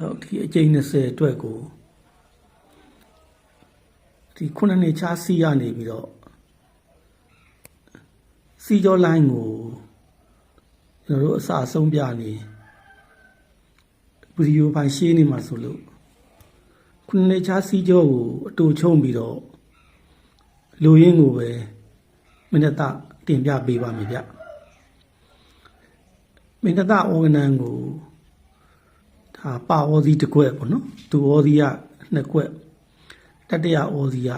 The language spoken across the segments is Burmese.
ဟုတ်ဒီအကျိန်20အတွက်ကိုဒီခုနှစ်နှစ်ချားစီရနေပြီးတော့စီကြောလိုင်းကိုကျွန်တော်တို့အစအဆုံးပြနေဗီဒီယိုဖိုင်ရှင်းနေမှာဆိုလို့ခုနှစ်နှစ်ချားစီကြောကိုအတူချုံပြီးတော့လူရင်းကိုပဲမင်းတတင်ပြပေးပါမယ်ဗျမင်းတဩဂနန်ကို ဒါပါဩဇီတစ်ခွက်ပေါ့နော်ဒူဩဇီကနှစ်ခွက်တတရဩဇီက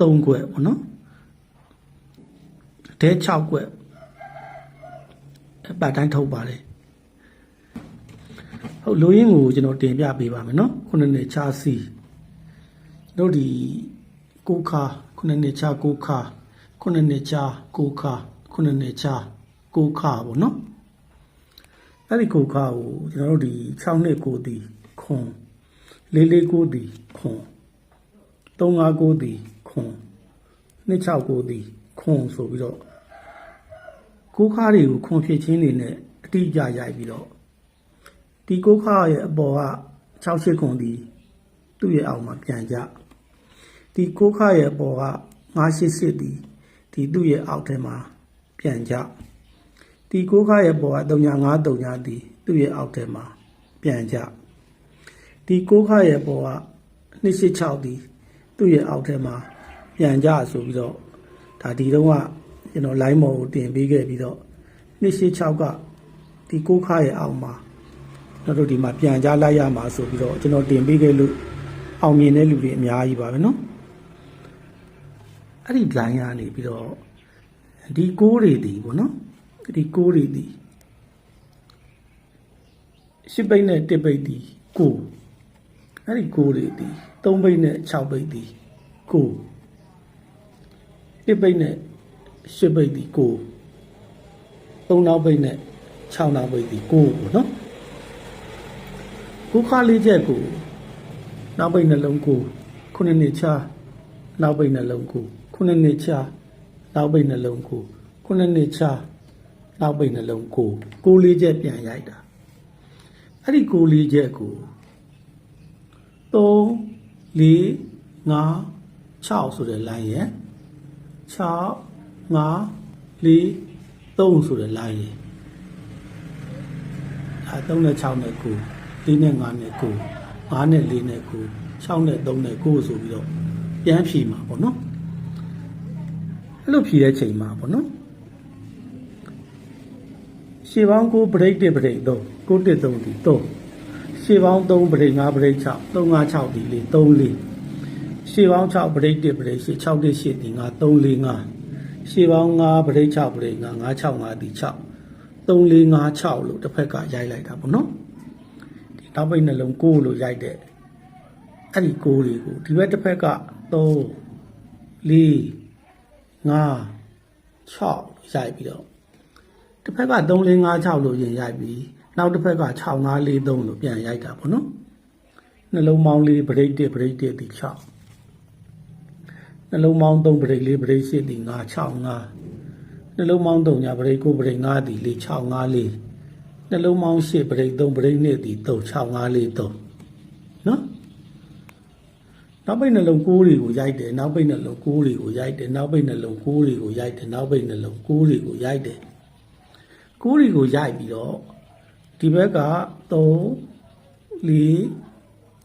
သုံးခွက်ပေါ့နော်ဒဲ6ခွက်အပတ်တိုင်းထုတ်ပါတယ်ဟုတ်လူရင်းကိုကျွန်တော်တင်ပြပေးပါမယ်နော်ခုနှစ်နှစ်ချာစီတို့ဒီကိုခါခုနှစ်နှစ်ချာကိုခါခုနှစ်နှစ်ချာကိုခါခုနှစ်နှစ်ချာကိုခါပေါ့နော် အဲ့ဒီကိုခါကိုကျွန်တော်တို့ဒီ6နှစ်ကိုတီခွန်လေးလေးကိုတီခွန်35ကိုတီခွန်26ကိုတီခွန်ဆိုပြီးတော့ကိုခါတွေကိုခွန်ဖြစ်ချင်းနေနဲ့အတိအကျရိုက်ပြီးတော့ဒီကိုခါရဲ့အပေါ်က68ခွန်တီသူ့ရဲ့အောက်မှာပြန်ကြဒီကိုခါရဲ့အပေါ်က988တီဒီသူ့ရဲ့အောက်ထဲမှာပြန်ကြ ဒီကိုခါရဲ့ပေါ်က3939ဒီသူ့ရဲ့အောက်ထဲမှာပြန်ကြဒီကိုခါရဲ့ပေါ်က286ဒီသူ့ရဲ့အောက်ထဲမှာပြန်ကြဆိုပြီးတော့ဒါဒီတော့ကကျွန်တော် line မော်ကိုတင်ပေးခဲ့ပြီးတော့286ကဒီကိုခါရဲ့အောက်မှာကျွန်တော်တို့ဒီမှာပြန်ကြလိုက်ရမှာဆိုပြီးတော့ကျွန်တော်တင်ပေးခဲ့လို့အောင်မြင်တဲ့လူတွေအများကြီးပါပဲเนาะအဲ့ဒီ line ကနေပြီးတော့ဒီကိုးတွေဒီပေါ့နော် ဒီကိုးတွေဒီရှစ်ပိတ်နဲ့တစ်ပိတ်ဒီကိုအဲ့ဒီကိုးတွေဒီသုံးပိတ်နဲ့6ပိတ်ဒီကိုတစ်ပိတ်နဲ့ရှစ်ပိတ်ဒီကိုသုံးနောက်ပိတ်နဲ့6နောက်ပိတ်ဒီကိုပေါ့နော်ကိုခါလေးချက်ကိုနောက်ပိတ်နှလုံးကိုခုနှစ်နှစ်ချာနောက်ပိတ်နှလုံးကိုခုနှစ်နှစ်ချာနောက်ပိတ်နှလုံးကိုခုနှစ်နှစ်ချာ နောက်ပိတ်နှလုံးကိုကိုလေးချက်ပြန်ရိုက်တာအဲ့ဒီကိုလေးချက်ကို3 4 5 6ဆိုတဲ့ line ရဲ့6 5 4 3ဆိုတဲ့ line ရဲ့အဲ3နဲ့6နဲ့9 4နဲ့5နဲ့9 5နဲ့4နဲ့9 6နဲ့3နဲ့9ဆိုပြီးတော့ပြန်ဖြေမှာပေါ့နော်အဲ့လိုဖြေတဲ့ချိန်မှာပေါ့နော် ရှေးပေါင်း9 break 1 break 3 9 1 3ဒီ3ရှေးပေါင်း3 break 5 break 6 3 5 6ဒီလေ3 4ရှေးပေါင်း6 break 1 break 8 6 1 8ဒီ5 3 4 5ရှေးပေါင်း5 break 6 break 5 5 6 5ဒီ6 3 4 5 6လို့တစ်ဖက်ကရိုက်လိုက်တာပေါ့နော်ဒီနောက်ပိတ်နှလုံး9လို့ရိုက်တဲ့အဲ့ဒီ9တွေကိုဒီဘက်တစ်ဖက်က3 4 5 6ရိုက်ပြီးတော့ တစ်ဖက်က3456လို့ရင်ရိုက်ပြီးနောက်တစ်ဖက်က6543လို့ပြန်ရိုက်တာပေါ့နော်နှလုံးပေါင်းလေးဗရိတ်1ဗရိတ်1ဒီ6နှလုံးပေါင်း3ဗရိတ်4ဗရိတ်8ဒီ9 65နှလုံးပေါင်း3ညာဗရိတ်9ဗရိတ်5ဒီ4 654နှလုံးပေါင်း8ဗရိတ်3ဗရိတ်2ဒီ3654နော်နောက်ပိတ်နှလုံးကိုးတွေကိုရိုက်တယ်နောက်ပိတ်နှလုံးကိုးတွေကိုရိုက်တယ်နောက်ပိတ်နှလုံးကိုးတွေကိုရိုက်တယ်နောက်ပိတ်နှလုံးကိုးတွေကိုရိုက်တယ် ကိုးတွေကိုရိုက်ပြီးတော့ဒီဘက်က3 4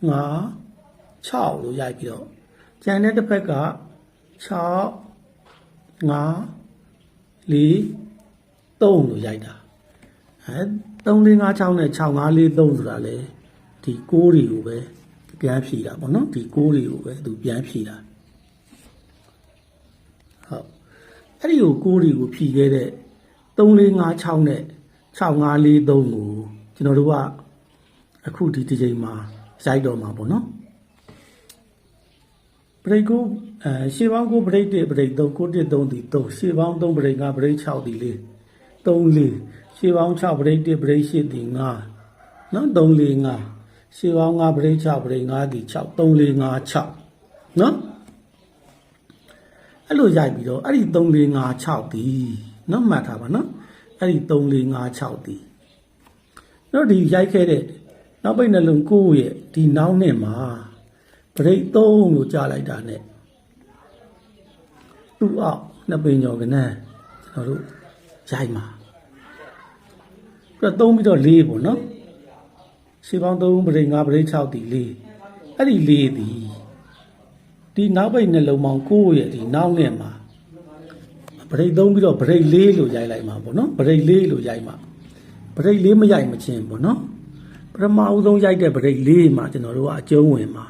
5 6လို့ရိုက်ပြီးတော့ကျန်တဲ့တစ်ဖက်က6 5 4 3လို့ရိုက်တာအဲ3 4 5 6နဲ့6 5 4 3ဆိုတာလေဒီကိုးတွေကိုပဲပြန်ဖြည့်တာပေါ့နော်ဒီကိုးတွေကိုပဲသူပြန်ဖြည့်တာဟုတ်အဲ့ဒီကိုကိုးတွေကိုဖြည့်ခဲ့တဲ့ 3456နဲ့6543ကိုကျွန်တော်တို့ကအခုဒီဒီချိန်မှာရိုက်တော့မှာပေါ့နော်ဘရိတ်ကိုအဲရှေးပေါင်းကိုဘရိတ်1ဘရိတ်3ကို1 3ဒီ3ရှေးပေါင်း3ဘရိတ်5ဘရိတ်6ဒီ4 3 4ရှေးပေါင်း6ဘရိတ်1ဘရိတ်8ဒီ5နော်3 4 5ရှေးပေါင်း5ဘရိတ်6ဘရိတ်5ဒီ6 3 4 5 6နော်အဲ့လိုရိုက်ပြီးတော့အဲ့ဒီ3 4 5 6ဒီ နော်မှတ်ထားပါနော်အဲ့ဒီ3 4 5 6ဒီတော့ဒီရိုက်ခဲ့တဲ့နောက်ပိတ်နှလုံးကိုယ့်ရဲ့ဒီနောက်နဲ့မှာပရိတ်သုံးလို့ကြားလိုက်တာနဲ့သူ့အောက်နှစ်ပင်ကျော်ကနန်းကျွန်တော်တို့ရိုက်မှာပြီးတော့သုံးပြီးတော့လေးပေါ့နော်ရှေးပေါင်းသုံးပရိတ်ငါးပရိတ်6တီလေးအဲ့ဒီလေးဒီဒီနောက်ပိတ်နှလုံးပေါင်းကိုယ့်ရဲ့ဒီနောက်နဲ့မှာ ပရိတ်သုံးပြီးတော့ပရိတ်လေးလို့ရိုက်လိုက်မှာပေါ့နော်ပရိတ်လေးလို့ရိုက်မှာပရိတ်လေးမရိုက်မချင်းပေါ့နော်ပထမအဦးဆုံးရိုက်တဲ့ဗရိတ်လေးမှာကျွန်တော်တို့ကအကျုံးဝင်မှာ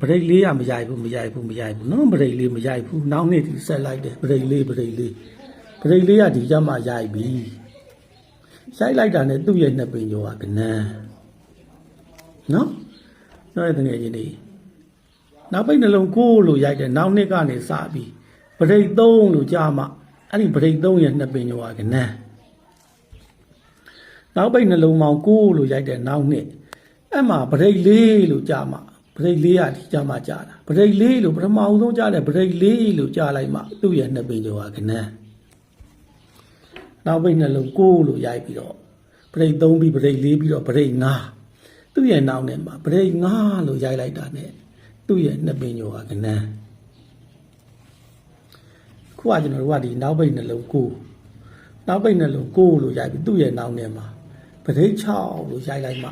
ဗရိတ်လေးကမရိုက်ဘူးမရိုက်ဘူးမရိုက်ဘူးနော်ဗရိတ်လေးမရိုက်ဘူးနောက်နေ့ဒီဆက်လိုက်တယ်ဗရိတ်လေးဗရိတ်လေးဗရိတ်လေးကဒီကြမှာရိုက်ပြီရိုက်လိုက်တာနဲ့သူ့ရဲ့နှစ်ပင်ကျော်ကကနန်းနော်တော့တဲ့ငယ်ချင်းလေးနောက်ပိတ်နှလုံးကိုလို့ရိုက်တယ်နောက်နှစ်ကနေစပြီး ဗရိတ်သုံးလို့ကြားမှအဲ့ဒီဗရိတ်သုံးရဲ့နှစ်ပင်ကျော်ကကနန်းနောက်ပိတ်နှလုံးပေါင်းကိုလို့ရိုက်တဲ့နောက်နှစ်အဲ့မှာဗရိတ်လေးလို့ကြာမှာဗရိတ်လေးကဒီကြာမှာကြာတာဗရိတ်လေးလို့ပထမအောင်ဆုံးကြာတဲ့ဗရိတ်လေးလို့ကြာလိုက်မှသူ့ရဲ့နှစ်ပင်ကျော်ကကနန်းနောက်ပိတ်နှလုံးကိုလို့ရိုက်ပြီးတော့ဗရိတ်သုံးပြီးဗရိတ်လေးပြီးတော့ဗရိတ်ငါသူ့ရဲ့နောက်နဲ့မှာဗရိတ်ငါလို့ရိုက်လိုက်တာနဲ့သူ့ရဲ့နှစ်ပင်ကျော်ကကနန်း ခုကကျွန်တော်တို့ကဒီနောက်ပိတ်နှလုံးကိုနောက်ပိတ်နှလုံးကိုလို့ရိုက်ပြီးသူ့ရဲ့နောက်ထဲမှာပရိတ်6လို့ရိုက်လိုက်မှ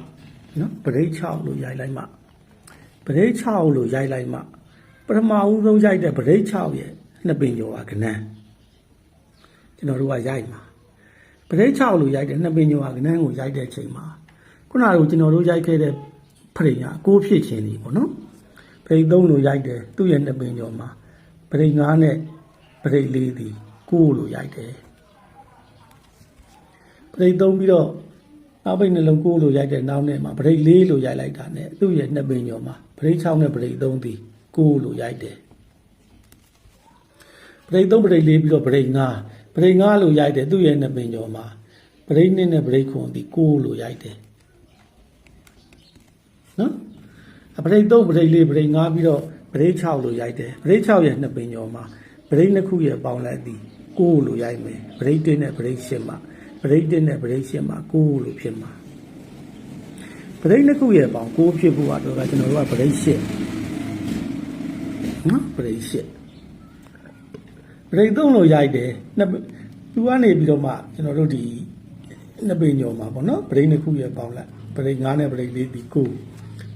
နော်ပရိတ်6လို့ရိုက်လိုက်မှပရိတ်6လို့ရိုက်လိုက်မှပထမဦးဆုံးရိုက်တဲ့ပရိတ်6ရဲ့နှစ်ပင်ကျော်ကကနန်းကျွန်တော်တို့ကရိုက်မှာပရိတ်6လို့ရိုက်တဲ့နှစ်ပင်ကျော်ကကနန်းကိုရိုက်တဲ့ချိန်မှာခုနကကျွန်တော်တို့ရိုက်ခဲ့တဲ့ဖရိညာကိုဖြစ်ခြင်းလေးပေါ့နော်ပရိတ်3လို့ရိုက်တယ်သူ့ရဲ့နှစ်ပင်ကျော်မှာပရိတ်9နဲ့ ပရိတ်4ဒီကိုလို့ရိုက်တယ်ပရိတ်သုံးပြီးတော့နောက်ပိတ်နှလုံးကိုလို့ရိုက်တဲ့နောက်နဲ့မှာပရိတ်လေးလို့ရိုက်လိုက်တာနဲ့သူ့ရဲ့နှစ်ပင်ကျော်မှာပရိတ်6နဲ့ပရိတ်3ပြီးကိုလို့ရိုက်တယ်ပရိတ်3ပရိတ်4ပြီးတော့ပရိတ်5ပရိတ်5လို့ရိုက်တယ်သူ့ရဲ့နှစ်ပင်ကျော်မှာပရိတ်2နဲ့ပရိတ်9ပြီးကိုလို့ရိုက်တယ်နော်အပရိတ်3ပရိတ်4ပရိတ်5ပြီးတော့ပရိတ်6လို့ရိုက်တယ်ပရိတ်6ရဲ့နှစ်ပင်ကျော်မှာ ပရိတ်နှစ်ခုရဲ့ပေါင်းလိုက်သည်ကိုလို့ရိုက်မယ်ပရိတ်1နဲ့ပရိတ်10မှာပရိတ်1နဲ့ပရိတ်10မှာ9လို့ဖြစ်မှာပရိတ်နှစ်ခုရဲ့ပေါင်း9ဖြစ်ဖို့ကတော့ကျွန်တော်တို့ကပရိတ်10နော်ပရိတ်10ပရိတ်3လို့ရိုက်တယ်နှစ်သူကနေပြီးတော့မှကျွန်တော်တို့ဒီနှစ်ပင်ညော်မှာပေါ့နော်ပရိတ်နှစ်ခုရဲ့ပေါင်းလိုက်ပရိတ်9နဲ့ပရိတ်4ဒီ9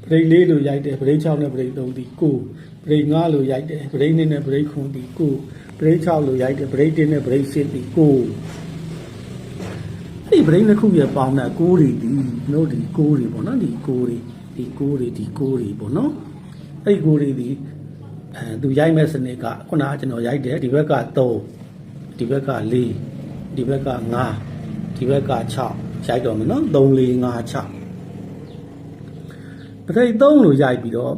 ပရိတ်4လို့ရိုက်တယ်ပရိတ်6နဲ့ပရိတ်3ဒီ9ပရိတ်5လို့ရိုက်တယ်ပရိတ်2နဲ့ပရိတ်9ဒီ9ပရိတ်6လို့ရိုက်တယ်ပရိတ်1နဲ့ပရိတ်10ဒီ9အဲ့ဒီ brain တစ်ခုရဲ့ပေါင်းတဲ့ကိုးတွေဒီတို့ဒီကိုးတွေပေါ့နော်ဒီကိုးတွေဒီကိုးတွေဒီကိုးတွေပေါ့နော်အဲ့ဒီကိုးတွေဒီအဲသူရိုက်မဲ့စနစ်ကခုနကကျွန်တော်ရိုက်တယ်ဒီဘက်က3ဒီဘက်က4ဒီဘက်က5ဒီဘက်က6ရိုက်တော့မယ်နော်3 4 5 6 ပရိတ်3လို့ရိုက်ပြီးတော့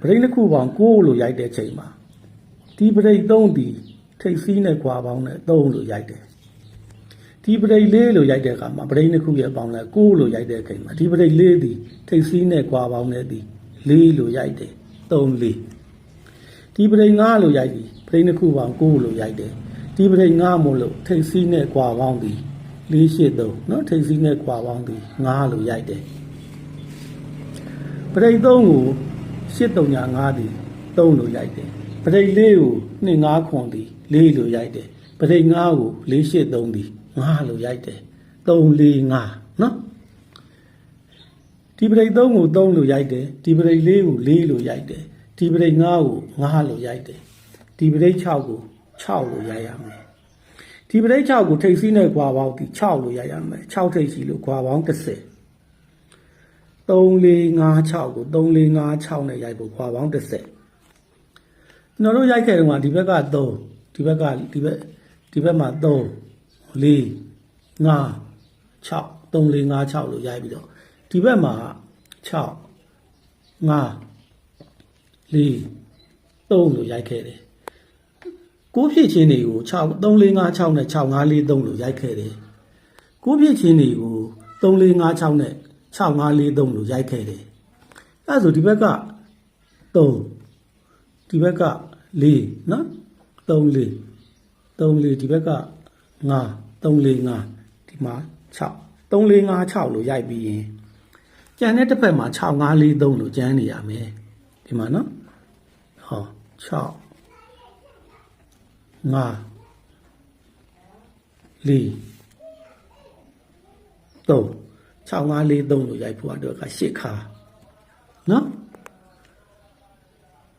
ပရိတ်တစ်ခုပေါင်း9လို့ရိုက်တဲ့ချိန်မှာဒီပရိတ်3ဒီထိတ်စီးနဲ့ကွာပေါင်းနဲ့3လို့ရိုက်တယ် ဒီပရိတ်လေးလို့ရိုက်တဲ့အခါမှာပရိတ်နှစ်ခုရဲ့ပေါင်းလဲကိုလို့ရိုက်တဲ့အခါမှာဒီပရိတ်လေးဒီထိတ်စီးနဲ့ကွာပေါင်းနဲ့ဒီလေးလို့ရိုက်တယ်3လေးဒီပရိတ်5လို့ရိုက်ပြီပရိတ်နှစ်ခုပေါင်း9လို့ရိုက်တယ်ဒီပရိတ်5မို့လို့ထိတ်စီးနဲ့ကွာပေါင်းဒီ4 8 3เนาะထိတ်စီးနဲ့ကွာပေါင်းဒီ5လို့ရိုက်တယ် ပရိတ်သုံးကို835သည်3လိုရိုက်တယ်ပရိတ်လေးကို25ခွန်သည်4လိုရိုက်တယ်ပရိတ်5ကို483သည်5လိုရိုက်တယ်345နော်ဒီပရိတ်3ကို3လိုရိုက်တယ်ဒီပရိတ်4ကို4လိုရိုက်တယ်ဒီပရိတ်5ကို5လိုရိုက်တယ်ဒီပရိတ်6ကို6လိုရိုက်ရမယ်ဒီပရိတ်6ကိုထိပ်စီးနဲ့ခွာပေါင်းဒီ6လိုရိုက်ရမယ်6ထိပ်စီးလို့ခွာပေါင်း30 3 4 5 6ကို3 4 5 6နဲ့ရိုက်ဖို့ခွာပေါင်း30ကျွန်တော်တို့ရိုက်ခဲ့တုန်းကဒီဘက်က3ဒီဘက်ကဒီဘက်ဒီဘက်မှာ3 4 5 6 3 4 5 6လို့ရိုက်ပြီးတော့ဒီဘက်မှာ6 5 4 3လို့ရိုက်ခဲ့တယ်ကိုးဖြစ်ချင်းတွေကို6 3 4 5 6နဲ့6 5 4 3လို့ရိုက်ခဲ့တယ်ကိုးဖြစ်ချင်းတွေကို3 4 5 6နဲ့ 6 5 4 3လို့ရိုက်ခဲ့တယ်အဲဒါဆိုဒီဘက်က3ဒီဘက်က4နော်3 4 3 4ဒီဘက်က5 3 4 5ဒီမှာ6 3 4 5 6လို့ရိုက်ပြီးရင်ကြံတဲ့တစ်ဖက်မှာ6543လို့ကျန်းနေရမယ်ဒီမှာနော်ဟော6 5 4 3 6543လို့ရိုက်ဖို့အတွက်က8ခါနော်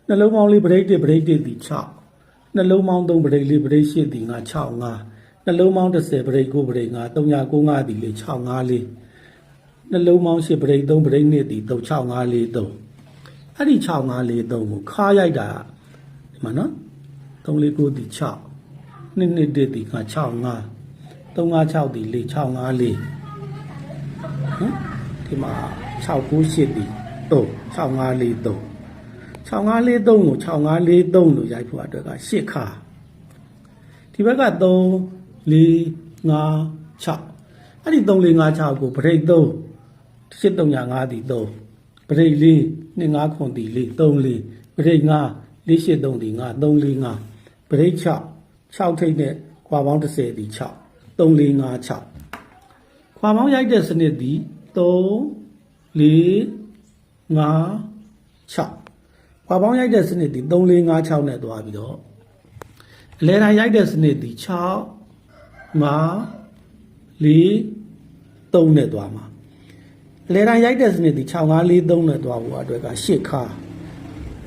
နှလုံးပေါင်းလေးပရိတ်တစ်ပရိတ်တစ်ဒီ6နှလုံးပေါင်း3ပရိတ်လေးပရိတ်8ဒီ9 6 5နှလုံးပေါင်း10ပရိတ်9ပရိတ်5 395ဒီလေး6 5လေးနှလုံးပေါင်း8ပရိတ်3ပရိတ်2ဒီ36543အဲ့ဒီ6543ကိုခါရိုက်တာဒီမှာနော်349ဒီ6နှစ်နှစ်တစ်ဒီ9 65 356ဒီ4 654 နော်ဒီမှာ698ဒီ3 6543 6543ကို6543လို့ရိုက်ဖို့အတွက်က8ခါဒီဘက်က3 4 5 6အဲ့ဒီ3 4 5 6ကိုဗရိတ်3 8305ဒီ3ဗရိတ်4 25ခွန်ဒီ4 3 4ဗရိတ်5 483ဒီ5 3 4 5ဗရိတ်6 6ထိပ်နဲ့ခွာပေါင်း30ဒီ6 3 4 5 6ခွာပေါင်းရိုက်တဲ့စနစ်ဒီ3 4 5 6ခွာပေါင်းရိုက်တဲ့စနစ်ဒီ3 4 5 6နဲ့သွားပြီးတော့အလဲတိုင်းရိုက်တဲ့စနစ်ဒီ6 5 4 3နဲ့သွားမှာအလဲတိုင်းရိုက်တဲ့စနစ်ဒီ6 5 4 3နဲ့သွားဖို့အတွက်က8ခါ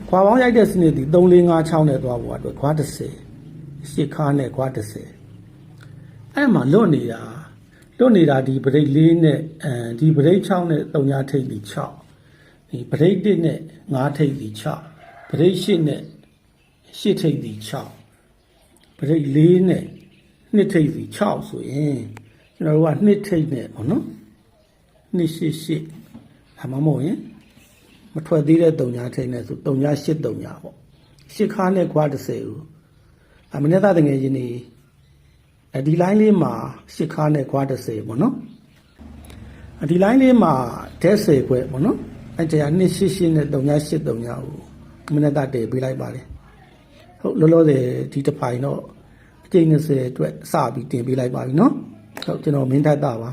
ခွာပေါင်းရိုက်တဲ့စနစ်ဒီ3 4 5 6နဲ့သွားဖို့အတွက်ခွာ30 8ခါနဲ့ခွာ30အဲ့မှာလွတ်နေတာ လွတ်နေတာဒီဗရိတ်4နဲ့အဲဒီဗရိတ်6နဲ့3ညထိပ်ဒီ6ဒီဗရိတ်1နဲ့5ထိပ်ဒီ6ဗရိတ်8နဲ့8ထိပ်ဒီ6ဗရိတ်4နဲ့2ထိပ်ဒီ6ဆိုရင်ကျွန်တော်တို့က2ထိပ်နဲ့ပေါ့နော်288ဒါမှမဟုတ်ရင်မထွက်သေးတဲ့3ညထိပ်နဲ့ဆို3ည8 3ညပေါ့8ခါနဲ့ခွာ30ကိုအမနေ့သားတငယ်ချင်းနေ အဲဒီ line လေးမှာ8ခါနဲ့ခွာ30ပေါ့နော်အဒီ line လေးမှာဒက်10ခွဲပေါ့နော်အဲတရား288နဲ့3ည8 3ညကိုမနေ့သားတည်ပေးလိုက်ပါတယ်ဟုတ်လောလောဆယ်ဒီတစ်ဖိုင်တော့အကျိန်20အတွက်စပြီးတင်ပေးလိုက်ပါပြီနော်ဟုတ်ကျွန်တော်မင်းထက်တာပါ